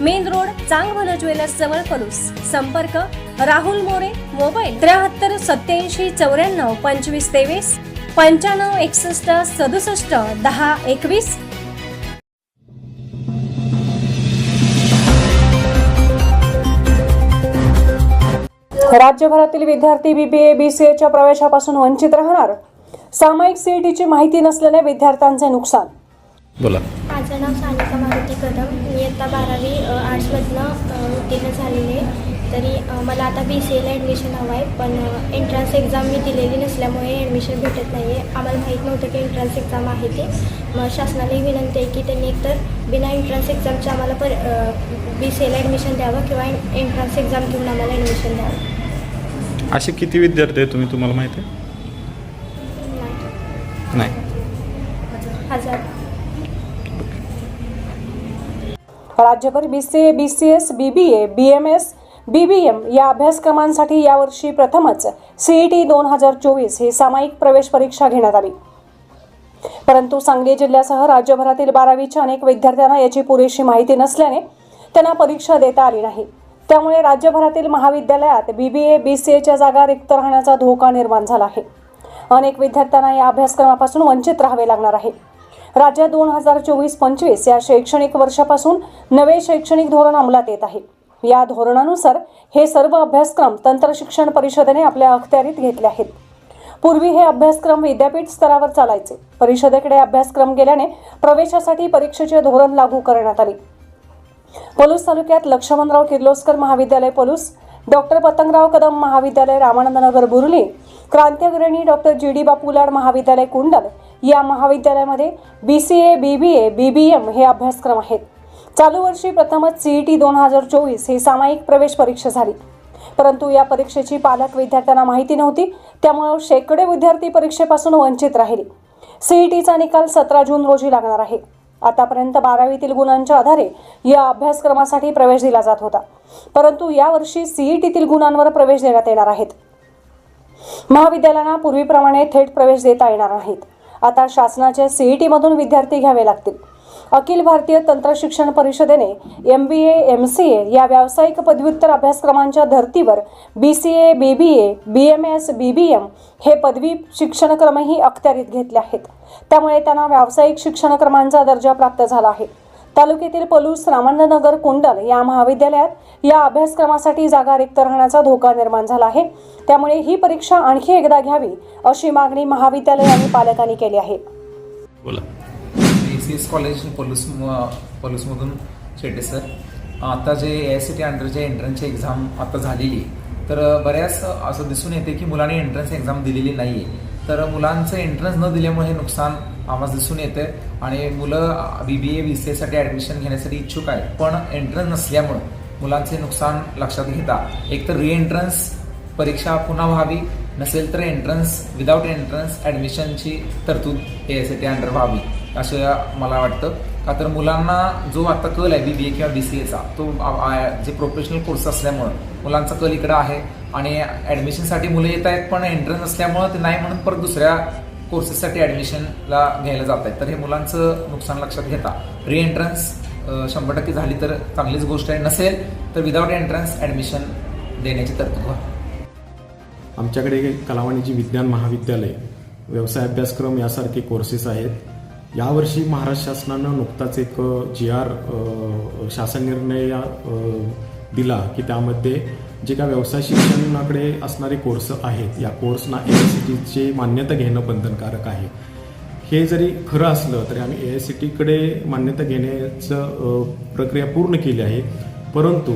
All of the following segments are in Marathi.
Main road Changbhal jewellers जवळ पलूस संपर्क राहुल मोरे मोबाईल त्र्याहत्तर सत्याऐंशी चौऱ्याण्णव पंचवीस तेवीस पंच्याण्णव एकसष्ट सदुसष्ट दहा एकवीस. राज्यभरातील विद्यार्थी बीबीए बीसीएच्या प्रवेशापासून वंचित राहणार? सामायिक सीईटीची माहिती नसलेल्या विद्यार्थ्यांचे नुकसान बोला. माझं नाव सानिका मारुती कदम. मी इयत्ता बारावी आर्ट्समधनं उत्तीर्ण झालेले आहे. तरी मला आता बी सी एला ॲडमिशन हवं आहे. पण एंट्रन्स एक्झाम मी दिलेली नसल्यामुळे ॲडमिशन भेटत नाही आहे आम्हाला माहीत नव्हतं की एंट्रन्स एक्झाम आहे ते. मग शासनालाही विनंती आहे की त्यांनी एकतर बिना एंट्रन्स एक्झामच्या आम्हाला पर बी सी एला ॲडमिशन द्यावं किंवा एंट्रन्स एक्झाम घेऊन आम्हाला ॲडमिशन द्यावं. असे किती विद्यार्थी आहेत तुम्ही? तुम्हाला माहिती आहे? नाही. हजार. राज्यभर B C A B C S B B A B M S B B M या अभ्यासक्रमांसाठी यावर्षी प्रथमच सीईटी दोन हजार चोवीस ही सामायिक प्रवेश परीक्षा घेण्यात आली. परंतु सांगली जिल्ह्यासह राज्यभरातील बारावीच्या अनेक विद्यार्थ्यांना याची पुरेशी माहिती नसल्याने त्यांना परीक्षा देता आली नाही. त्यामुळे राज्यभरातील महाविद्यालयात बी बी ए बी सी एच्या जागा रिक्त राहण्याचा धोका निर्माण झाला आहे. अनेक विद्यार्थ्यांना या अभ्यासक्रमापासून वंचित राहावे लागणार आहे. राज्यात दोन हजार चोवीस पंचवीस या शैक्षणिक वर्षापासून नवे शैक्षणिक धोरण अंमलात येत आहे. या धोरणानुसार हे सर्व अभ्यासक्रम तंत्र शिक्षण परिषदेने आपल्या अखत्यारीत घेतले आहेत. पूर्वी हे अभ्यासक्रम विद्यापीठ स्तरावर चालायचे. परिषदेकडे अभ्यासक्रम गेल्याने प्रवेशासाठी परीक्षेचे धोरण लागू करण्यात आले. पलूस तालुक्यात लक्ष्मणराव किर्लोस्कर महाविद्यालय पलूस डॉक्टर पतंगराव कदम महाविद्यालय Ramanandnagar Burli Krantiagrani doctor G. D. Bapu Lad महाविद्यालय कुंडल या महाविद्यालयामध्ये बी C A B B A B B M हे अभ्यासक्रम आहेत. चालू वर्षी प्रथमच सीईटी दोन हजार चोवीस ही सामायिक प्रवेश परीक्षा झाली. परंतु या परीक्षेची पालक विद्यार्थ्यांना माहिती नव्हती त्यामुळे शेकडे विद्यार्थी परीक्षेपासून वंचित राहिले. सीईटीचा निकाल सतरा जून रोजी लागणार आहे. आतापर्यंत बारावीतील गुणांच्या आधारे या अभ्यासक्रमासाठी प्रवेश दिला जात होता. परंतु यावर्षी सीईटीतील गुणांवर प्रवेश देण्यात येणार आहेत. महाविद्यालयांना पूर्वीप्रमाणे थेट प्रवेश देता येणार नाहीत. आता शासनाच्या सीईटी मधून विद्यार्थी घ्यावे लागतील. अखिल भारतीय तंत्र शिक्षण परिषदेने M B A M C A या व्यावसायिक पदव्युत्तर अभ्यासक्रमांच्या धर्तीवर B C A B B A B M S B B M हे पदवी शिक्षणक्रमही अखत्यारीत घेतले आहेत. त्यामुळे त्यांना व्यावसायिक शिक्षणक्रमांचा दर्जा प्राप्त झाला आहे. तालुक्यातील पलूस रामानंदनगर कुंडल या महाविद्यालयात या अभ्यासक्रमासाठी जागा रिक्त राहण्याचा धोका निर्माण झाला आहे. त्यामुळे ही परीक्षा आणखी एकदा घ्यावी अशी मागणी महाविद्यालय आणि पालकांनी केली आहे. बोला. B C S college Palus पलूसमधून Shete sir आता जे ए आय सी टी अंडरचे एंट्रन्सची एक्झाम आता झालेली तर बऱ्याच असं दिसून येते की मुलांनी एंट्रन्स एक्झाम दिलेली नाही आहे तर मुलांचं एंट्रन्स न दिल्यामुळे हे नुकसान आम्हाला दिसून येते आणि मुलं बी B A B C एसाठी admission घेण्यासाठी इच्छुक आहेत. पण एंट्रन्स नसल्यामुळं मुलांचे नुकसान लक्षात घेता. एकतर री एंट्रन्स परीक्षा पुन्हा व्हावी नसेल तर एंट्रन्स विदाऊट एंट्रन्स ॲडमिशनची तरतूद ए एस टी अंडर व्हावी असं मला वाटतं. का तर मुलांना जो आता कल आहे बी बी ए किंवा बी सी एचा तो जे प्रोफेशनल कोर्स असल्यामुळं मुलांचा कल इकडं आहे. आणि ॲडमिशनसाठी मुलं येत आहेत पण एंट्रन्स असल्यामुळं ते नाही म्हणून परत दुसऱ्या कोर्सेससाठी ॲडमिशनला घ्यायला जात आहेत तर हे मुलांचं नुकसान लक्षात घेता. री एंट्रन्स शंभर टक्के झाली तर चांगलीच गोष्ट आहे. नसेल तर विदाऊट एंट्रन्स ॲडमिशन देण्याची तरतूद व्हावी आमच्याकडे कलावाणीची विज्ञान महाविद्यालय व्यवसाय अभ्यासक्रम यासारखे कोर्सेस आहेत. यावर्षी महाराष्ट्र शासनानं नुकताच एक जी आर शासन निर्णय दिला की त्यामध्ये जे काय व्यवसाय शिक्षणाकडे असणारे कोर्स आहेत. या कोर्सना ए आय सी टीची मान्यता घेणं बंधनकारक आहे. हे जरी खरं असलं तरी आम्ही ए आय सी टीकडे मान्यता घेण्याचं प्रक्रिया पूर्ण केली आहे. परंतु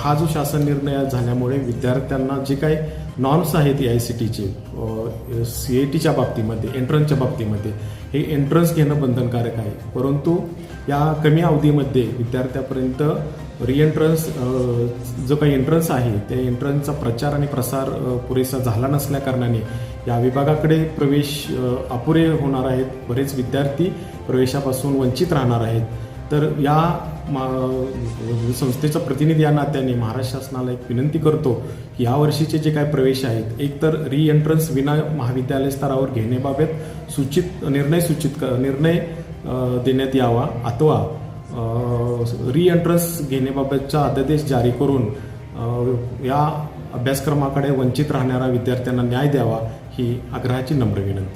हा जो शासन निर्णय झाल्यामुळे विद्यार्थ्यांना जे काही नॉर्म्स आहेत ए आय सी टीचे सी ए टीच्या बाबतीमध्ये एंट्रन्सच्या बाबतीमध्ये हे एंट्रन्स घेणं बंधनकारक आहे. परंतु या कमी अवधीमध्ये विद्यार्थ्यापर्यंत रिएंट्रन्स जो काही एंट्रन्स आहे त्या एंट्रन्सचा प्रचार आणि प्रसार पुरेसा झाला नसल्याकारणाने या विभागाकडे प्रवेश अपुरे होणार आहेत. बरेच विद्यार्थी प्रवेशापासून वंचित राहणार आहेत. तर या मा- संस्थेचा प्रतिनिधी या नात्याने महाराष्ट्र शासनाला एक विनंती करतो की यावर्षीचे जे काय प्रवेश आहेत एकतर री एंट्रन्स विना महाविद्यालय स्तरावर घेण्याबाबत सूचित निर्णय सूचित क- निर्णय देण्यात यावा. अथवा री एंट्रन्स घेण्याबाबतचा अध्यादेश जारी करून या अभ्यासक्रमाकडे वंचित राहणाऱ्या विद्यार्थ्यांना न्याय द्यावा ही आग्रहाची नम्र विनंती.